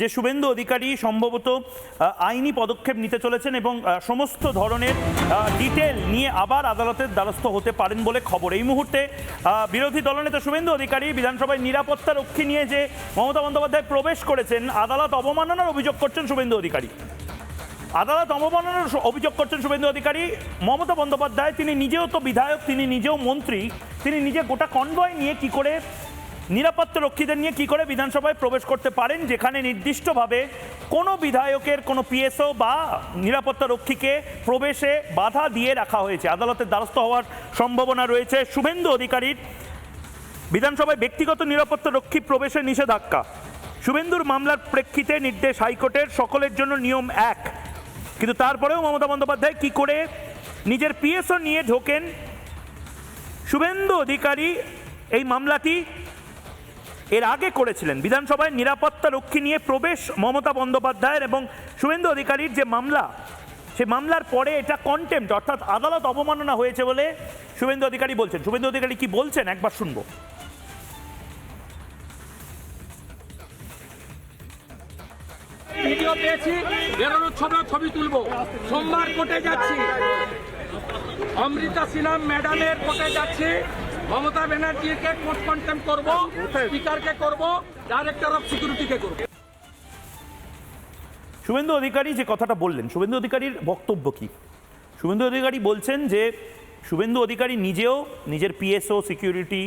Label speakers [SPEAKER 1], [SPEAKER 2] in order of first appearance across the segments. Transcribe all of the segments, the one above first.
[SPEAKER 1] যে শুভেন্দু অধিকারী সম্ভবত আইনি পদক্ষেপ নিতে চলেছেন এবং সমস্ত ধরনের ডিটেল নিয়ে আবার আদালতের দ্বারস্থ হতে পারেন বলে খবর। এই মুহূর্তে বিরোধী দলনেতা শুভেন্দু অধিকারী বিধানসভায় নিরাপত্তা রক্ষী নিয়ে যে মমতা বন্দ্যোপাধ্যায় প্রবেশ করেছেন, আদালত অবমাননার অভিযোগ করছেন শুভেন্দু অধিকারী। আদালত অবমাননার অভিযোগ করছেন শুভেন্দু অধিকারী। মমতা বন্দ্যোপাধ্যায়, তিনি নিজেও তো বিধায়ক, তিনি নিজেও মন্ত্রী, তিনি নিজে গোটা কনভয় নিয়ে কি করে নিরাপত্তা রক্ষীদের নিয়ে কি করে বিধানসভায় প্রবেশ করতে পারেন? যেখানে নির্দিষ্টভাবে কোনো বিধায়কের, কোনো পিএসও বা নিরাপত্তা রক্ষীকে প্রবেশে বাধা দিয়ে রাখা হয়েছে। আদালতের দ্বারস্থ হওয়ার সম্ভাবনা রয়েছে। শুভেন্দু অধিকারীর বিধানসভায় ব্যক্তিগত নিরাপত্তা রক্ষী প্রবেশে নিষেধাজ্ঞা। শুভেন্দুর মামলার প্রেক্ষিতে নির্দেশ হাইকোর্টের সকলের জন্য নিয়ম এক। কিন্তু তারপরেও মমতা বন্দ্যোপাধ্যায় কি করে নিজের পিএসও নিয়ে ঢোকেন? শুভেন্দু অধিকারী এই মামলাটি এর আগে করেছিলেন। বিধানসভায় নিরাপত্তা রক্ষী নিয়ে প্রবেশ মমতা বন্দ্যোপাধ্যায়ের এবং শুভেন্দু অধিকারীর যে মামলা, সে মামলার পরে এটা কন্টেম্পট অর্থাৎ আদালত অবমাননা হয়েছে বলে শুভেন্দু অধিকারী বলছেন। শুভেন্দু অধিকারী কি বলছেন? একবার শুনব।
[SPEAKER 2] ভিডিও পেয়েছি বেরোনোর ছবি ছবি তুলবো। সোমবার কোর্টে যাচ্ছি। অমৃতা সিনহা ম্যাডামের কোর্টে যাচ্ছি। মমতা ব্যানার্জিকে কোর্ট কন্টেম করব স্পিকারকে করব ডাইরেক্টর অফ সিকিউরিটিকে করব।
[SPEAKER 1] শুভেন্দু অধিকারী যে কথাটা বললেন শুভেন্দু অধিকারীর বক্তব্য কি? শুভেন্দু অধিকারী বলছেন যে শুভেন্দু অধিকারী নিজেও নিজের পিএসও সিকিউরিটি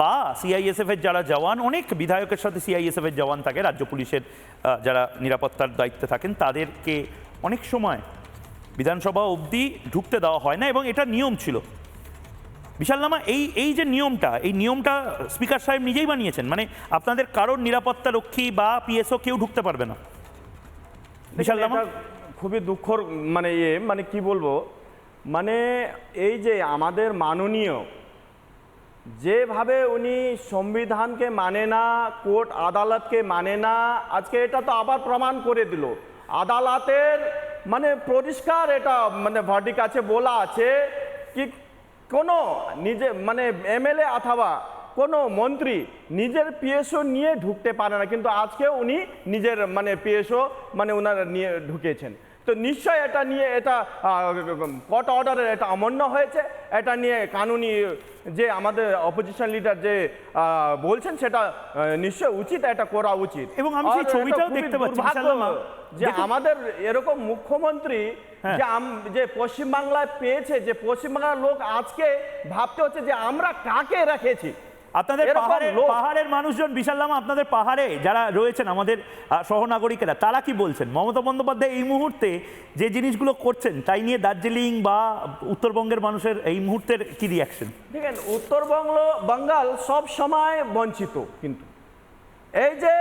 [SPEAKER 1] বা সিআইএসএফ এর যারা জওয়ান অনেক বিধায়কের সাথে সিআইএসএফ এর জওয়ান থাকে রাজ্য পুলিশের যারা নিরাপত্তার দায়িত্বে থাকেন তাদেরকে অনেক সময় বিধানসভা অবধি ঢুকতে দেওয়া হয় না এবং এটা নিয়ম ছিল। বিশাল নামা এই এই যে নিয়মটা এই নিয়মটা স্পিকার সাহেব নিজেই বানিয়েছেন মানে আপনাদের কারোর নিরাপত্তা রক্ষী বা পিএসও কেউ ঢুকতে পারবে না। বিশাল লামা
[SPEAKER 3] খুবই দুঃখর মানে ইয়ে মানে কি বলব? মানে এই যে আমাদের মাননীয় যেভাবে উনি সংবিধানকে মানে না কোর্ট আদালতকে মানে না আজকে এটা তো আবার প্রমাণ করে দিল। আদালতের মানে পরিষ্কার এটা মানে ভার্ডিক আছে বলা আছে কি কোনো নিজে মানে এমএলএ অথবা কোনো মন্ত্রী নিজের পিএসও নিয়ে ঢুকতে পারে না, কিন্তু আজকে উনি নিজের মানে পিএসও মানে ওনার নিয়ে ঢুকেছেন। তো নিশ্চয় এটা নিয়ে এটা কোর্ট অর্ডারের এটা অমান্য হয়েছে এটা নিয়ে কানুনি যে আমাদের অপোজিশন লিডার যে বলছেন সেটা নিশ্চয় উচিত এটা করা উচিত
[SPEAKER 1] এবং আমি সেই ছবিটাও দেখতে পাচ্ছি।
[SPEAKER 3] যে আমাদের এরকম মুখ্যমন্ত্রী
[SPEAKER 1] হ্যাঁ।
[SPEAKER 3] যে যে পশ্চিমবাংলায় পেয়েছে যে পশ্চিমবাংলার লোক আজকে ভাবতে হচ্ছে যে আমরা কাকে রেখেছি
[SPEAKER 1] আপনাদের পাহাড়ের পাহাড়ের মানুষজন বিশাল লামা আপনাদের পাহাড়ে যারা রয়েছেন আমাদের সহনাগরিকেরা তারা কি বলছেন? মমতা বন্দ্যোপাধ্যায় এই মুহূর্তে যে জিনিসগুলো করছেন তাই নিয়ে দার্জিলিং বা উত্তরবঙ্গের মানুষের এই মুহূর্তের কি রিয়াকশন
[SPEAKER 3] দেখেন উত্তরবঙ্গ বাঙ্গাল সব সময় বঞ্চিত কিন্তু। এই যে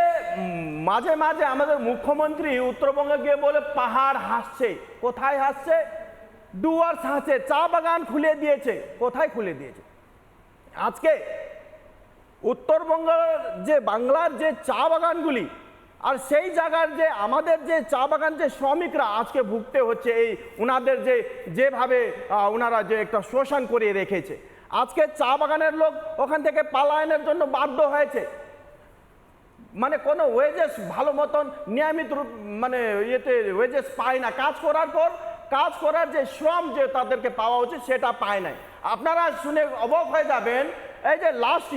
[SPEAKER 3] মাঝে মাঝে আমাদের মুখ্যমন্ত্রী উত্তরবঙ্গে গিয়ে বলে পাহাড় হাসছে। কোথায় হাসছে? ডুয়ার্স হাসছে চা বাগান খুলে দিয়েছে। কোথায় খুলে দিয়েছে? আজকে উত্তরবঙ্গের যে বাংলার যে চা বাগানগুলি, আর সেই জায়গার যে আমাদের যে চা বাগান যে শ্রমিকরা আজকে ভুগতে হচ্ছে, এই ওনাদের যে, যেভাবে ওনারা যে একটা শোষণ করে রেখেছে। আজকে চা বাগানের লোক ওখান থেকে পালায়নের জন্য বাধ্য হয়েছে। মানে কোনো ওয়েজেস ভালো মতন নিয়মিত রূপ মানে ইয়েতে ওয়েজেস পায় না। কাজ করার পর, কাজ করার যে শ্রম যে তাদেরকে পাওয়া উচিত সেটা পায় নাই। আপনারা শুনে অবাক হয়ে যাবেন এই যে লাস্ট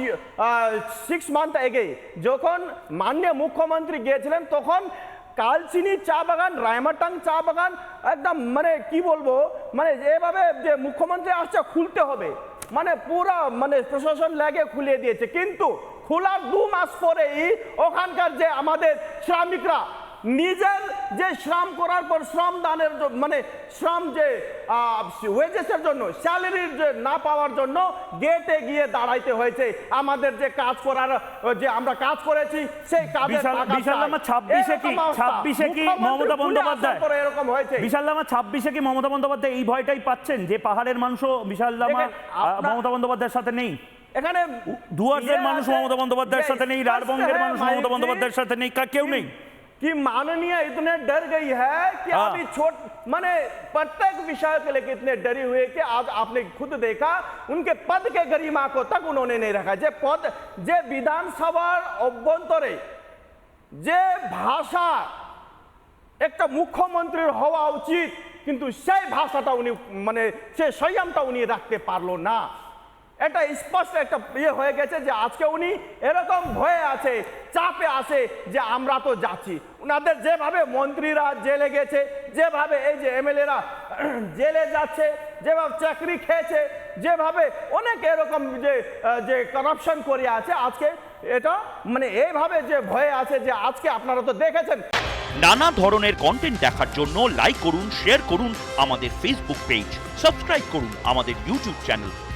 [SPEAKER 3] সিক্স মান্থ আগে যখন মাননীয় মুখ্যমন্ত্রী গিয়েছিলেন, তখন কালচিনি চা বাগান, রায়মাটাং চা বাগান, একদম মানে কি বলব মানে এভাবে যে মুখ্যমন্ত্রী আসছে, খুলতে হবে। মানে পুরা মানে প্রশাসন লাগে খুলিয়ে দিয়েছে। কিন্তু খোলার দু মাস পরেই ওখানকার যে আমাদের শ্রমিকরা নিজের যে শ্রম করার পর শ্রম দানের মানে শ্রম যে ওয়েজেসের জন্য স্যালারির যে না পাওয়ার জন্য গেটে গিয়ে দাঁড়াইতে হয়েছে। আমাদের যে কাজ করার যে আমরা কাজ করেছি সেই
[SPEAKER 1] ছাব্বিশে কি? মমতা বন্দ্যোপাধ্যায়?
[SPEAKER 3] এরকম হয়েছে?
[SPEAKER 1] বিশাল লামা ছাব্বিশে কি মমতা বন্দ্যোপাধ্যায় এই ভয়টাই পাচ্ছেন যে পাহাড়ের মানুষও বিশাল লামা মমতা বন্দ্যোপাধ্যায়ের সাথে নেই।
[SPEAKER 3] এখানে
[SPEAKER 1] দুয়ারদের
[SPEAKER 3] ইয়ে
[SPEAKER 1] মানুষ মমতা বন্দ্যোপাধ্যায়ের সাথে নেই রাঢ়বঙ্গের মানুষ মমতা বন্দ্যোপাধ্যায়ের সাথে নেই কেউ নেই।
[SPEAKER 3] कि माननीय इतने डर गई है कि
[SPEAKER 1] हाँ।
[SPEAKER 3] अभी छोट माने प्रत्येक विषय को लेकर इतने डरे हुए कि आज आपने खुद देखा उनके पद के गरिमा को तक उन्होंने नहीं रखा जे पद जे বিধানসভার অভ্যন্তরে যে ভাষা একটা মুখ্যমন্ত্রীর হওয়া উচিত কিন্তু সেই ভাষাটা উনি মানে সেই সংযমটা উনি रखते পারল না এটা স্পষ্ট একটা ইয়ে হয়ে গেছে যে আজকে উনি এরকম ভয়ে আছে, চাপে আছে যে আমরা তো যাচ্ছি। ওনাদের যেভাবে মন্ত্রীরা জেলে গেছে, যেভাবে এই যে এমএলএরা জেলে যাচ্ছে, যেভাবে চাকরি খেয়েছে, যেভাবে অনেক এরকম যে যে করাপশন করে আছে, আজকে এটা মানে এইভাবে যে ভয়ে আছে যে আজকে আপনারা তো দেখেছেন।
[SPEAKER 4] নানা ধরনের কন্টেন্ট দেখার জন্য লাইক করুন শেয়ার করুন আমাদের ফেসবুক পেজ সাবস্ক্রাইব করুন আমাদের ইউটিউব চ্যানেল